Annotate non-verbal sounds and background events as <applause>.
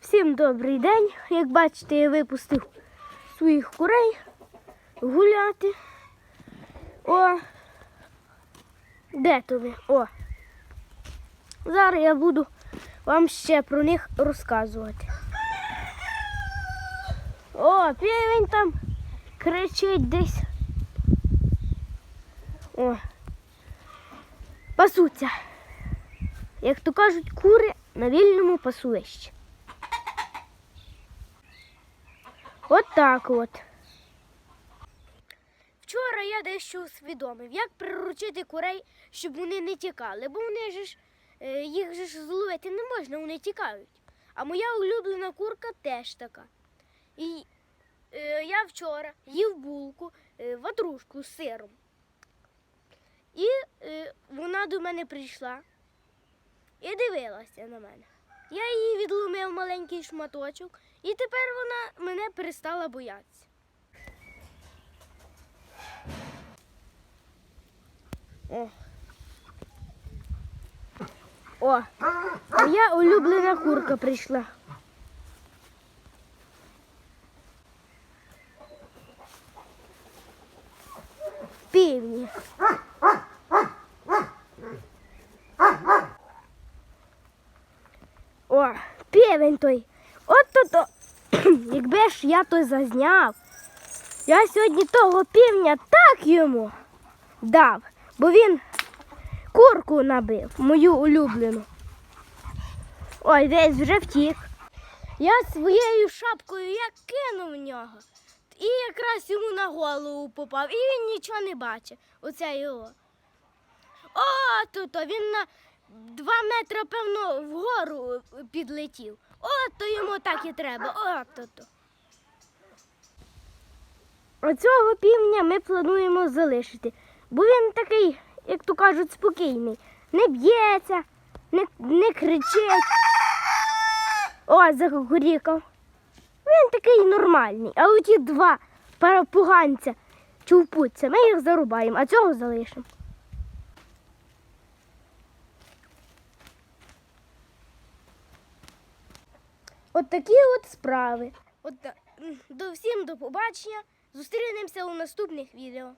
Всім добрий день. Як бачите, я випустив своїх курей гуляти. О, де то ви? О. Зараз я буду вам ще про них розказувати. О, півень там кричить десь. О. Пасуться. Як то кажуть, кури на вільному пасовищі. От так от. Вчора я дещо усвідомив, як приручити курей, щоб вони не тікали, бо вони ж е, їх ж зловити не можна, вони тікають. А моя улюблена курка теж така. І е, я вчора їв булку, е, ватрушку з сиром. І е, вона до мене прийшла і дивилася на мене. Я її відломив маленький шматочок, і тепер вона мене перестала боятися. О. О, моя улюблена курка прийшла. Півні. О, півень той. От то то. <clears throat> Якби ж я то зазняв. Я сьогодні того півня так йому дав, бо він курку набив, мою улюблену. Ой, десь вже втік. Я своєю шапкою як кинув в нього. І якраз йому на голову попав, і він нічого не бачить. Оце його. О, тут він на два метри, певно, вгору підлетів. От то йому так і треба. От то. Оцього півня ми плануємо залишити, бо він такий, як то кажуть, спокійний. Не б'ється, не, не кричить. О, закукурікав. Він такий нормальний. А оті два поганця чувпуться, ми їх зарубаємо, а цього залишимо. От такі от справи. От, до всім до побачення. Зустрінемося у наступних відео.